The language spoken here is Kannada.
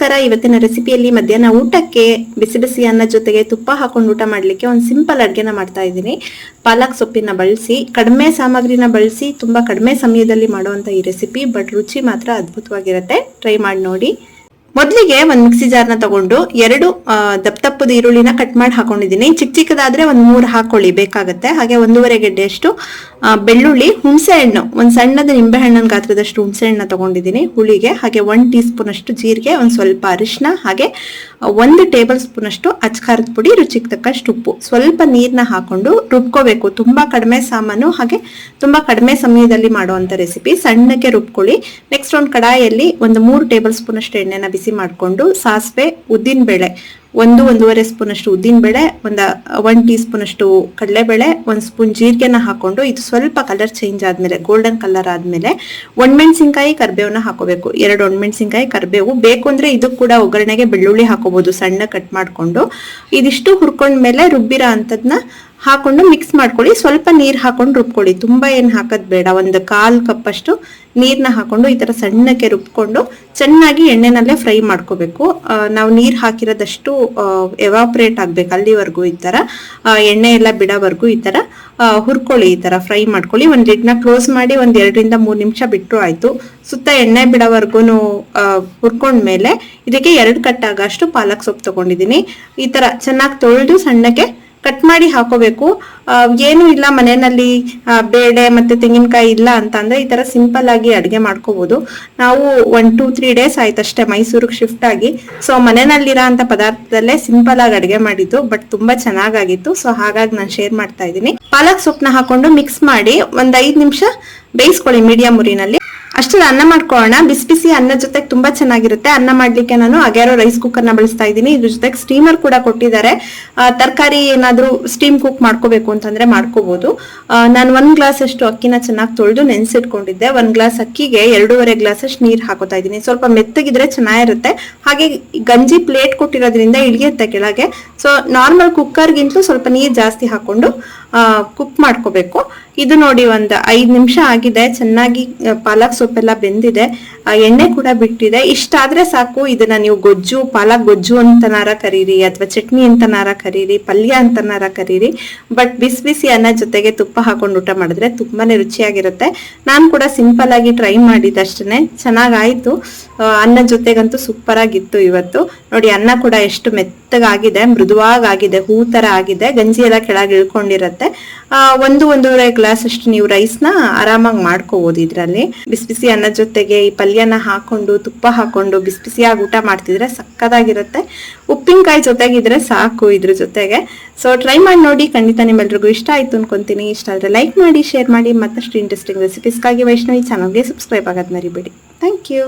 ನಮಸ್ಕಾರ. ಇವತ್ತಿನ ರೆಸಿಪಿಯಲ್ಲಿ ಮಧ್ಯಾಹ್ನ ಊಟಕ್ಕೆ ಬಿಸಿ ಬಿಸಿ ಅನ್ನ ಜೊತೆಗೆ ತುಪ್ಪ ಹಾಕೊಂಡು ಊಟ ಮಾಡಲಿಕ್ಕೆ ಒಂದು ಸಿಂಪಲ್ ಅಡುಗೆನ ಮಾಡ್ತಾ ಇದ್ದೀನಿ. ಪಾಲಕ್ ಸೊಪ್ಪಿನ ಬಳಸಿ, ಕಡಿಮೆ ಸಾಮಗ್ರಿನ ಬಳಸಿ, ತುಂಬ ಕಡಿಮೆ ಸಮಯದಲ್ಲಿ ಮಾಡುವಂಥ ಈ ರೆಸಿಪಿ ಬಟ್ ರುಚಿ ಮಾತ್ರ ಅದ್ಭುತವಾಗಿರುತ್ತೆ. ಟ್ರೈ ಮಾಡಿ ನೋಡಿ. ಮೊದಲಿಗೆ ಒಂದು ಮಿಕ್ಸಿ ಜಾರ್ನ ತಗೊಂಡು ಎರಡು ದಪ್ಪ ದಪ್ಪದ ಈರುಳ್ಳಿನ ಕಟ್ ಮಾಡಿ ಹಾಕೊಂಡಿದ್ದೀನಿ. ಚಿಕ್ಕ ಚಿಕ್ಕದಾದ್ರೆ ಒಂದು ಮೂರು ಹಾಕೊಳ್ಳಿ, ಬೇಕಾಗುತ್ತೆ. ಹಾಗೆ ಒಂದೂವರೆ ಗೆಡ್ಡೆಯಷ್ಟು ಬೆಳ್ಳುಳ್ಳಿ, ಹುಣಸೆ ಹಣ್ಣು. ಒಂದು ಸಣ್ಣದ ನಿಂಬೆ ಹಣ್ಣಿನ ಗಾತ್ರದಷ್ಟು ಹುಣಸೆ ಹಣ್ಣು ತಗೊಂಡಿದ್ದೀನಿ. ಹುಳಿಗೆ, ಹಾಗೆ ಒಂದು ಟೀ ಸ್ಪೂನ್ ಅಷ್ಟು ಜೀರಿಗೆ, ಒಂದು ಸ್ವಲ್ಪ ಅರಿಶಿನ ಹಾಗೆ ಒಂದು ಟೇಬಲ್ ಸ್ಪೂನ್ ಅಷ್ಟು ಅಚ್ಕಾರದ ಪುಡಿ, ರುಚಿಗೆ ತಕ್ಕಷ್ಟು ಉಪ್ಪು. ಸ್ವಲ್ಪ ನೀರನ್ನ ಹಾಕೊಂಡು ರುಬ್ಕೋಬೇಕು. ತುಂಬಾ ಕಡಿಮೆ ಸಾಮಾನು, ಹಾಗೆ ತುಂಬಾ ಕಡಿಮೆ ಸಮಯದಲ್ಲಿ ಮಾಡುವಂತ ರೆಸಿಪಿ. ಸಣ್ಣಕ್ಕೆ ರುಬ್ಕೊಳ್ಳಿ. ನೆಕ್ಸ್ಟ್ ಒಂದು ಕಡಾಯಲ್ಲಿ ಒಂದು ಮೂರು ಟೇಬಲ್ ಸ್ಪೂನ್ ಅಷ್ಟು ಎಣ್ಣೆನ ಬಿಸಿ ಮಾಡಿಕೊಂಡು ಸಾಸಿವೆ ಉದ್ದಿನ ಬೇಳೆ ಒಂದು, ಒಂದೂವರೆ ಸ್ಪೂನ್ ಅಷ್ಟು ಉದ್ದಿನ ಬೇಳೆ, ಒಂದು ಒನ್ ಟೀ ಸ್ಪೂನ್ ಅಷ್ಟು ಕಡಲೆಬೇಳೆ, ಒಂದು ಸ್ಪೂನ್ ಜೀರಿಗೆನ ಹಾಕೊಂಡು ಇದು ಸ್ವಲ್ಪ ಕಲರ್ ಚೇಂಜ್ ಆದ್ಮೇಲೆ ಗೋಲ್ಡನ್ ಕಲರ್ ಆದ್ಮೇಲೆ ಒಣಮೆಣಸಿನ್ಕಾಯಿ ಕರ್ಬೇವನ್ನ ಹಾಕೋಬೇಕು. ಎರಡು ಒಣಮೆಣಸಿನ್ಕಾಯಿ ಕರ್ಬೇವು ಬೇಕು ಅಂದ್ರೆ ಇದು ಕೂಡ ಒಗ್ಗರಣೆಗೆ ಬೆಳ್ಳುಳ್ಳಿ ಹಾಕೋಬಹುದು ಸಣ್ಣ ಕಟ್ ಮಾಡ್ಕೊಂಡು. ಇದಿಷ್ಟು ಹುರ್ಕೊಂಡ್ಮೇಲೆ ರುಬ್ಬಿರೋ ಅಂತದ್ನ ಹಾಕೊಂಡು ಮಿಕ್ಸ್ ಮಾಡ್ಕೊಳ್ಳಿ. ಸ್ವಲ್ಪ ನೀರ್ ಹಾಕೊಂಡು ರುಬ್ಕೊಳ್ಳಿ. ತುಂಬಾ ಏನ್ ಹಾಕೋದು ಬೇಡ. ಒಂದು ಕಾಲ್ ಕಪ್ ಅಷ್ಟು ನೀರ್ನ ಹಾಕೊಂಡು ಈ ತರ ಸಣ್ಣಕ್ಕೆ ರುಬ್ಕೊಂಡು ಚೆನ್ನಾಗಿ ಎಣ್ಣೆನಲ್ಲೇ ಫ್ರೈ ಮಾಡ್ಕೋಬೇಕು. ನಾವು ನೀರ್ ಹಾಕಿರೋದಷ್ಟು ಎವಾಪ್ರೇಟ್ ಆಗ್ಬೇಕು ಅಲ್ಲಿವರೆಗೂ ಈ ಆ, ಎಣ್ಣೆ ಎಲ್ಲ ಬಿಡೋವರೆಗೂ ಈ ತರ. ಆ, ಹುರ್ಕೊಳ್ಳಿ ಈ ತರ ಫ್ರೈ ಮಾಡ್ಕೊಳ್ಳಿ. ಒಂದ್ ಲಿಡ್ನ ಕ್ಲೋಸ್ ಮಾಡಿ ಒಂದ್ ಎರಡರಿಂದ ಮೂರು ನಿಮಿಷ ಬಿಟ್ಟರು ಆಯ್ತು. ಸುತ್ತ ಎಣ್ಣೆ ಬಿಡೋವರೆಗೂ ಹುರ್ಕೊಂಡ್ಮೇಲೆ ಇದಕ್ಕೆ ಎರಡು ಕಟ್ಟಾಗಷ್ಟು ಪಾಲಕ್ ಸೊಪ್ಪು ತೊಗೊಂಡಿದ್ದೀನಿ. ಈ ತರ ಚೆನ್ನಾಗಿ ತೊಳೆದು ಸಣ್ಣಕ್ಕೆ ಕಟ್ ಮಾಡಿ ಹಾಕೋಬೇಕು. ಏನು ಇಲ್ಲ ಮನೆಯಲ್ಲಿ ಬೇಳೆ ಮತ್ತೆ ತೆಂಗಿನಕಾಯಿ ಇಲ್ಲ ಅಂತ ಅಂದ್ರೆ ಈ ತರ ಸಿಂಪಲ್ ಆಗಿ ಅಡ್ಗೆ ಮಾಡ್ಕೋಬಹುದು ನಾವು ಒನ್ ಟೂ ತ್ರೀ ಡೇಸ್ ಆಯ್ತಷ್ಟೇ ಮೈಸೂರಿಗೆ ಶಿಫ್ಟ್ ಆಗಿ. ಸೊ ಮನೆಯಲ್ಲಿರೋ ಅಂತ ಪದಾರ್ಥದಲ್ಲೇ ಸಿಂಪಲ್ ಆಗಿ ಅಡ್ಗೆ ಮಾಡಿದ್ದು ಬಟ್ ತುಂಬಾ ಚೆನ್ನಾಗಾಗಿತ್ತು. ಸೊ ಹಾಗಾಗಿ ನಾನು ಶೇರ್ ಮಾಡ್ತಾ ಇದ್ದೀನಿ. ಪಾಲಕ್ ಸೊಪ್ಪನ್ನ ಹಾಕೊಂಡು ಮಿಕ್ಸ್ ಮಾಡಿ ಒಂದ್ ಐದು ನಿಮಿಷ ಬೇಯಿಸ್ಕೊಳ್ಳಿ ಮೀಡಿಯಂ ಉರಿನಲ್ಲಿ ಅಷ್ಟರಲ್ಲಿ ಅನ್ನ ಮಾಡ್ಕೊಳ್ಳೋಣ. ಬಿಸಿ ಬಿಸಿ ಅನ್ನ ಜೊತೆಗೆ ತುಂಬಾ ಚೆನ್ನಾಗಿರುತ್ತೆ. ಅನ್ನ ಮಾಡ್ಲಿಕ್ಕೆ ನಾನು ಅಗ್ಯಾರೋ ರೈಸ್ ಕುಕ್ಕರ್ನ ಬಳಸ್ತಾ ಇದ್ದೀನಿ. ಇದ್ರ ಜೊತೆಗೆ ಸ್ಟೀಮರ್ ಕೂಡ ಕೊಟ್ಟಿದ್ದಾರೆ. ತರಕಾರಿ ಏನಾದ್ರೂ ಸ್ಟೀಮ್ ಕುಕ್ ಮಾಡ್ಕೋಬೇಕು ಅಂತಂದ್ರೆ ಮಾಡ್ಕೋಬಹುದು ನಾನು ಒಂದ್ ಗ್ಲಾಸ್ ಅಷ್ಟು ಅಕ್ಕಿನ ಚೆನ್ನಾಗಿ ತೊಳೆದು ನೆನ್ಸಿಟ್ಕೊಂಡಿದ್ದೆ. ಒಂದ್ ಗ್ಲಾಸ್ ಅಕ್ಕಿಗೆ ಎರಡೂವರೆ ಗ್ಲಾಸ್ ಅಷ್ಟು ನೀರ್ ಹಾಕೋತಾ ಇದ್ದೀನಿ. ಸ್ವಲ್ಪ ಮೆತ್ತಗಿದ್ರೆ ಚೆನ್ನಾಗಿರುತ್ತೆ. ಹಾಗೆ ಗಂಜಿ ಪ್ಲೇಟ್ ಕೊಟ್ಟಿರೋದ್ರಿಂದ ಇಳಿಯುತ್ತೆ ಕೆಳಗೆ. ಸೊ ನಾರ್ಮಲ್ ಕುಕ್ಕರ್ಗಿಂತಲೂ ಸ್ವಲ್ಪ ನೀರು ಜಾಸ್ತಿ ಹಾಕೊಂಡು ಕುಕ್ ಮಾಡ್ಕೋಬೇಕು. ಇದು ನೋಡಿ ಒಂದು ಐದು ನಿಮಿಷ ಆಗಿದೆ. ಚೆನ್ನಾಗಿ ಪಾಲಕ್ ಸೊಪ್ಪೆಲ್ಲ ಬೆಂದಿದೆ. ಎಣ್ಣೆ ಕೂಡ ಬಿಟ್ಟಿದೆ. ಇಷ್ಟಾದ್ರೆ ಸಾಕು, ಇದನ್ನ ನೀವು ಗೊಜ್ಜು, ಪಾಲಕ್ ಗೊಜ್ಜು ಅಂತನಾರ ಕರೀರಿ, ಅಥವಾ ಚಟ್ನಿ ಅಂತನಾರ ಕರೀರಿ, ಪಲ್ಯ ಅಂತನಾರ ಕರೀರಿ. ಬಟ್ ಬಿಸಿ ಬಿಸಿ ಅನ್ನ ಜೊತೆಗೆ ತುಪ್ಪ ಹಾಕೊಂಡು ಊಟ ಮಾಡಿದ್ರೆ ತುಂಬಾನೇ ರುಚಿಯಾಗಿರುತ್ತೆ. ನಾನು ಕೂಡ ಸಿಂಪಲ್ ಆಗಿ ಟ್ರೈ ಮಾಡಿದ್ದಷ್ಟೇ ಚೆನ್ನಾಗಾಯ್ತು. ಅನ್ನ ಜೊತೆಗಂತೂ ಸೂಪರ್ ಆಗಿತ್ತು ಇವತ್ತು. ನೋಡಿ, ಅನ್ನ ಕೂಡ ಎಷ್ಟು ಮೆತ್ತಗಾಗಿದೆ. ಮೃದುವಾಗಿದೆ ಹೂ ತರ ಆಗಿದೆ, ಗಂಜಿ ಎಲ್ಲ ಕೆಳಗೆ ಇಳ್ಕೊಂಡಿರತ್ತೆ. ಒಂದು ಒಂದೂವರೆ ಗ್ಲಾಸ್ ಅಷ್ಟು ನೀವು ರೈಸ್ನ ಆರಾಮಾಗಿ ಮಾಡ್ಕೋಬಹುದು ಇದ್ರಲ್ಲಿ. ಬಿಸಿ ಬಿಸಿ ಅನ್ನ ಜೊತೆಗೆ ಈ ಪಲ್ಯನ ಹಾಕೊಂಡು, ತುಪ್ಪ ಹಾಕೊಂಡು ಬಿಸಿ ಬಿಸಿಯಾಗಿ ಊಟ ಮಾಡ್ತಿದ್ರೆ ಸಕ್ಕದಾಗಿರುತ್ತೆ. ಉಪ್ಪಿನಕಾಯಿ ಜೊತೆಗಿದ್ರೆ ಸಾಕು ಇದ್ರ ಜೊತೆಗೆ. ಸೊ ಟ್ರೈ ಮಾಡಿ ನೋಡಿ. ಖಂಡಿತ ನಿಮ್ಮೆಲ್ರಿಗೂ ಇಷ್ಟ ಆಯ್ತು ಅನ್ಕೊಂತೀನಿ. ಇಷ್ಟ ಆದ್ರೆ ಲೈಕ್ ಮಾಡಿ ಶೇರ್ ಮಾಡಿ. ಮತ್ತಷ್ಟು ಇಂಟ್ರೆಸ್ಟಿಂಗ್ ರೆಸಿಪೀಸ್ಗಾಗಿ ವೈಷ್ಣವಿ ಚಾನಲ್ಗೆ ಸಬ್ಸ್ಕ್ರೈಬ್ ಆಗೋದು ಮರಿಬೇಡಿ. Thank you